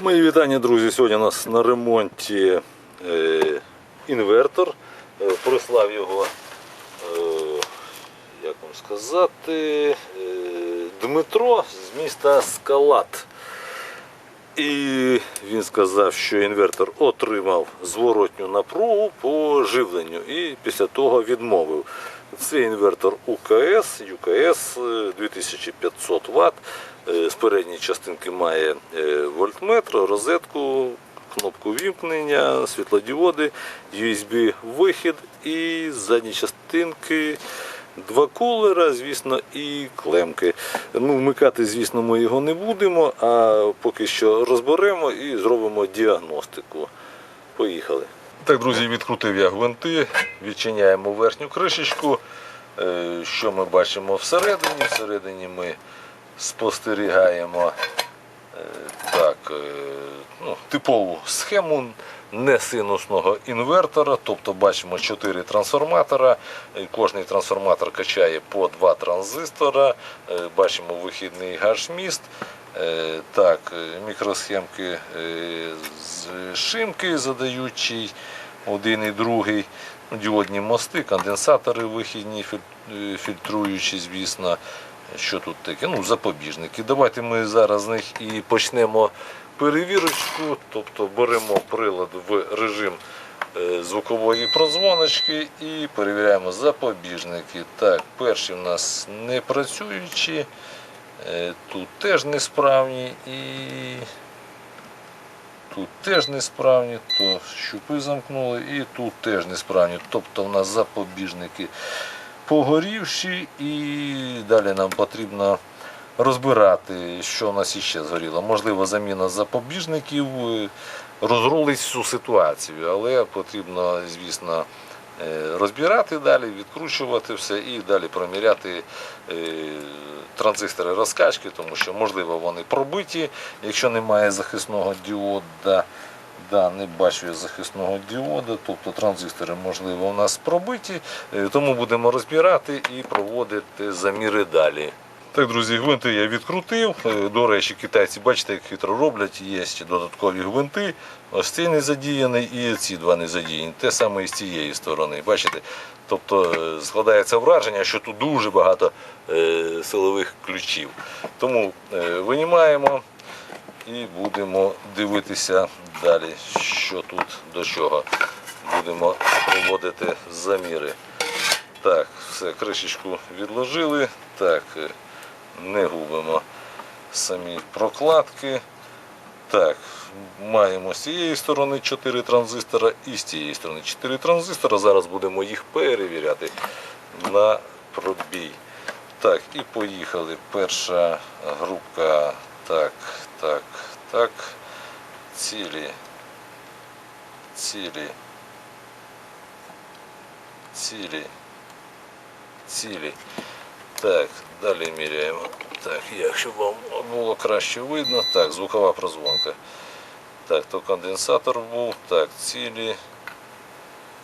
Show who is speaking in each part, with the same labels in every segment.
Speaker 1: Мої вітання, друзі. Сьогодні у нас на ремонті е, інвертор. Е, прислав його, е, як вам сказати, Дмитро з міста Скалат. І він сказав, що інвертор отримав зворотню напругу по живленню і після того відмовив. Це інвертор УКС, ЮКС е, 2500 Вт. З передньої частинки має е, вольтметр, розетку, кнопку вімкнення, світлодіоди, USB-вихід і з задньої частинки два кулера, звісно, і клемки. Ну, вмикати, звісно, ми його не будемо, а поки що розберемо і зробимо діагностику. Поїхали. Так, друзі, відкрутив я гвинти, відчиняємо верхню кришечку. Е, Що ми бачимо всередині? Всередині ми спостерігаємо е, так, е, ну, типову схему несинусного інвертора, тобто бачимо 4 трансформатора, Е, кожний трансформатор качає по 2 транзистора, бачимо вихідний гаш-міст. Так, мікросхемки з шимки задаючий, один і другий, діодні мости, конденсатори вихідні, філь- фільтруючі, звісно. Що тут таке? Ну, запобіжники. Давайте ми зараз з них і почнемо перевірочку. Тобто беремо прилад в режим е, звукової прозвоночки і перевіряємо запобіжники. Так, перші в нас не працюючі, е, тут теж несправні і тут теж несправні, то щупи замкнули і тут теж несправні. Тобто в нас запобіжники погорівші і далі нам потрібно розбирати, що у нас іще згоріло. Можливо, заміна запобіжників е, розрулить всю ситуацію, але потрібно, звісно, е, розбирати далі, відкручувати все і далі проміряти е, транзистори розкачки, тому що, можливо, вони пробиті, якщо немає захисного діода. Да, не бачу я захисного діода, тобто транзистори, можливо, у нас пробиті, е, тому будемо розбирати і проводити заміри далі. Так, друзі, гвинти я відкрутив. Е, До речі, китайці, бачите, як хитро роблять, є ще додаткові гвинти. Ось цей не задіяний і ці два не задіяні. Те саме і з цієї сторони. Бачите? Тобто е, складається враження, що тут дуже багато силових ключів. Тому винімаємо і будемо дивитися далі, що тут до чого. Будемо проводити заміри. Так, все, кришечку відложили. Так, е, не губимо самі прокладки. Так, маємо з цієї сторони 4 транзистора і з цієї сторони 4 транзистора. Зараз будемо їх перевіряти на пробій. Так, і поїхали. Перша групка. Так, так, так. Цілі. Цілі. Цілі. Цілі. Так, далі міряємо. Так, якщо вам було краще видно. Так, звукова прозвонка. Так, то конденсатор був. Так, цілі.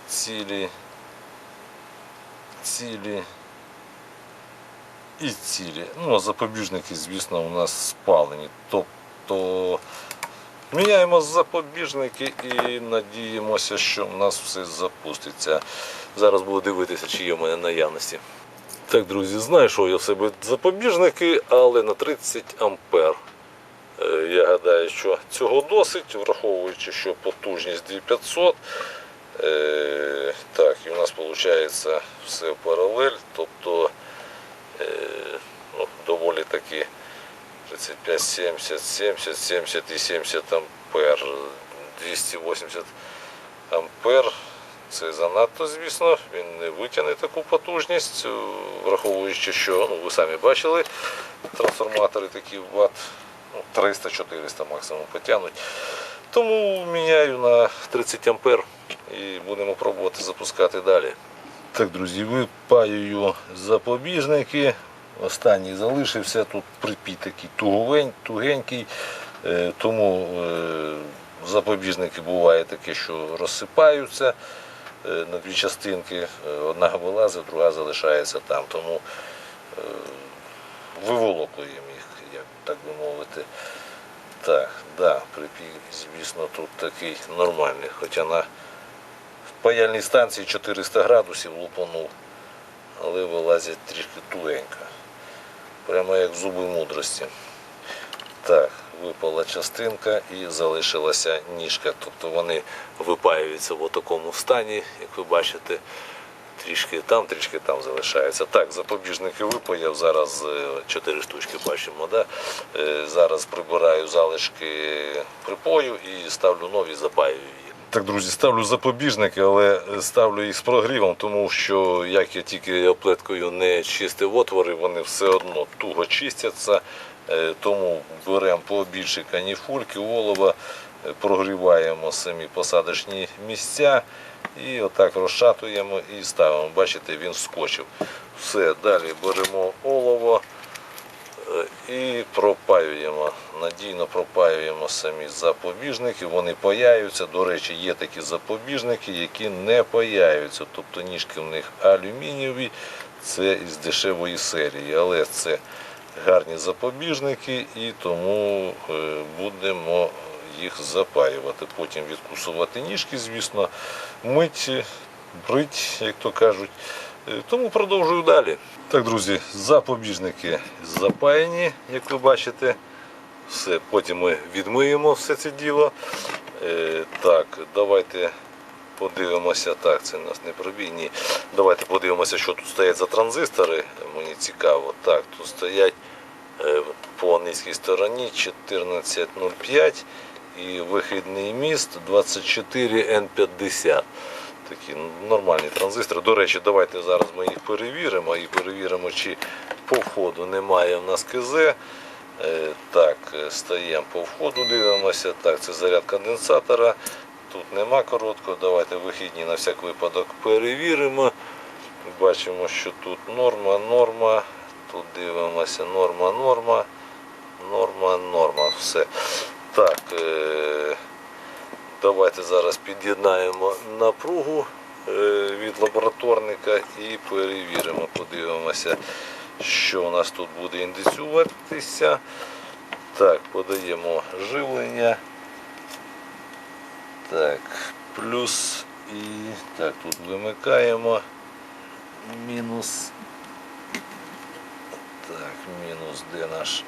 Speaker 1: Цілі. Цілі. І цілі. Ну, а запобіжники, звісно, у нас спалені. Тобто міняємо запобіжники і надіємося, що в нас все запуститься. Зараз буду дивитися, чи є в мене наявності. Так, друзі, знайшов я в себе запобіжники, але на 30 ампер. Е, Я гадаю, що цього досить, враховуючи, що потужність 2500. Е, Так, і у нас виходить все в паралель, тобто е, ну, доволі таки 35, 70, 70, 70 і 70 ампер, 280 ампер. Це занадто, звісно, він не витягне таку потужність, е, враховуючи, що ну, ви самі бачили, трансформатори такі ватт ну, 300-400 максимум потягнуть. Тому міняю на 30 ампер і будемо пробувати запускати далі. Так, друзі, випаюю запобіжники. Останній залишився. Тут припій такий туговень, тугенький, е, тому е, запобіжники буває таке, що розсипаються е, на дві частинки. Одна вилазить, друга залишається там. Тому виволокуємо їх, як так би мовити. Так, да, припій, звісно, тут такий нормальний, хоча на паяльній станції 400 градусів лупанув, але вилазить трішки тугенько. Прямо як зуби мудрості. Так, випала частинка і залишилася ніжка. Тобто вони випаюються в такому стані, як ви бачите, трішки там, трішки там залишається. Так, запобіжники випаяв, зараз е, чотири штучки бачимо. Да? Е, Зараз прибираю залишки припою і ставлю нові, запаюю їх. Так, друзі, ставлю запобіжники, але ставлю їх з прогрівом, тому що як я тільки оплеткою не чистив отвори, вони все одно туго чистяться. Е, Тому беремо побільше каніфульки, олова, е, прогріваємо самі посадочні місця і отак розшатуємо і ставимо. Бачите, він скочив. Все, далі беремо олово і пропаюємо. Надійно пропаюємо самі запобіжники, вони паяються. До речі, є такі запобіжники, які не паяються. Тобто ніжки в них алюмінієві, це із дешевої серії, але це гарні запобіжники і тому е, будемо їх запаювати. Потім відкусувати ніжки, звісно, мить, брить, як то кажуть. Е, Тому продовжую далі. Так, друзі, запобіжники запаяні, як ви бачите. Все, потім ми відмиємо все це діло. Е, так, давайте подивимося. Так, це у нас не пробій. Ні. Давайте подивимося, що тут стоять за транзистори. Мені цікаво. Так, тут стоять е, по низькій стороні 1405 і вихідний міст 24N50. Такі нормальні транзистори. До речі, давайте зараз ми їх перевіримо і перевіримо, чи по входу немає в нас КЗ. Е, Так, е, стаємо по входу, дивимося. Так, це заряд конденсатора. Тут нема короткого. Давайте вихідні на всяк випадок перевіримо. Бачимо, що тут норма, норма. Тут дивимося, норма, норма, норма, норма. Все. Так, е, давайте зараз під'єднаємо напругу е, від лабораторника і перевіримо, подивимося, що у нас тут буде індицюватися. Так, подаємо живлення. Так, плюс і так, тут вимикаємо. Мінус. Так, мінус, де наш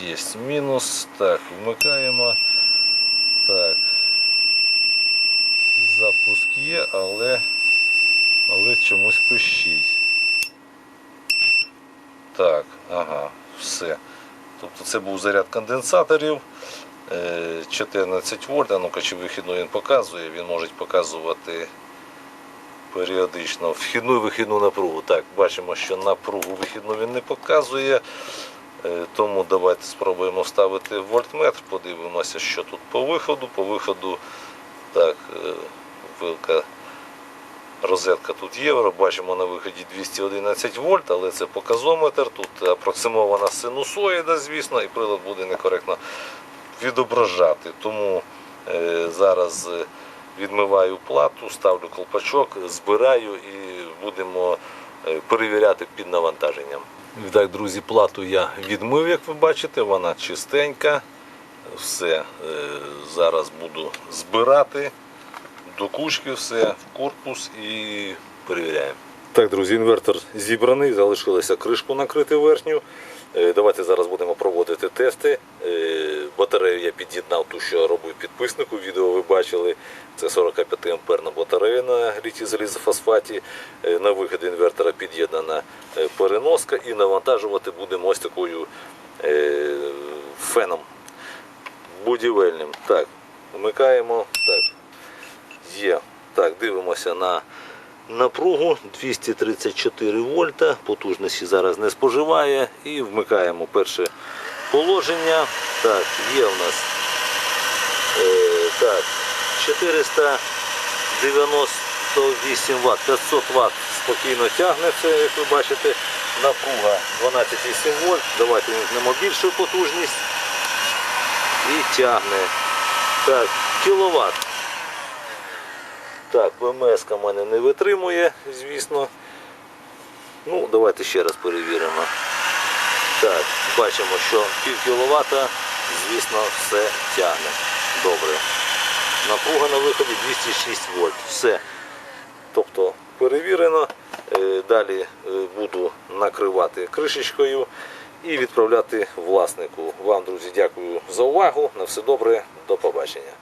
Speaker 1: є мінус. Так, вмикаємо. Так. Є, але, але чомусь пищить. Так, ага, все. Тобто це був заряд конденсаторів. Е, 14 вольт, а ну-ка, чи вихідну він показує, він може показувати періодично вхідну і вихідну напругу. Так, бачимо, що напругу вихідну він не показує. Е, Тому давайте спробуємо вставити вольтметр, подивимося, що тут по виходу. По виходу так, е, розетка тут євро. Бачимо на виході 211 вольт, але це показометр. Тут апроксимована синусоїда, звісно, і прилад буде некоректно відображати. Тому е, зараз е, відмиваю плату, ставлю колпачок, збираю і будемо е, перевіряти під навантаженням. Так, друзі, плату я відмив, як ви бачите, вона чистенька. Все, е, зараз буду збирати до кучки все в корпус і перевіряємо. Так, друзі, інвертор зібраний, залишилося кришку накрити верхню. Е, Давайте зараз будемо проводити тести. Е, Батарею я під'єднав ту, що робив підписнику. Відео ви бачили. Це 45 амперна батарея на літій залізофосфаті. Е, На вихід інвертора під'єднана переноска і навантажувати будемо ось такою феном будівельним. Так, вмикаємо. Так, є. Так, дивимося на напругу 234 вольта. Потужності зараз не споживає. І вмикаємо перше положення. Так, є в нас е, так, 498 Вт, 500 Вт спокійно тягне це, як ви бачите, напруга 12,7 вольт. Давайте вімкнемо більшу потужність і тягне. Так, кіловат. Так, БМС мене не витримує, звісно. Ну, давайте ще раз перевіримо. Так, бачимо, що пів кіловата звісно, все тягне. Добре. Напруга на виході 206 вольт. Все. Тобто перевірено. Е, Далі е, буду накривати кришечкою і відправляти власнику. Вам, друзі, дякую за увагу. На все добре, до побачення.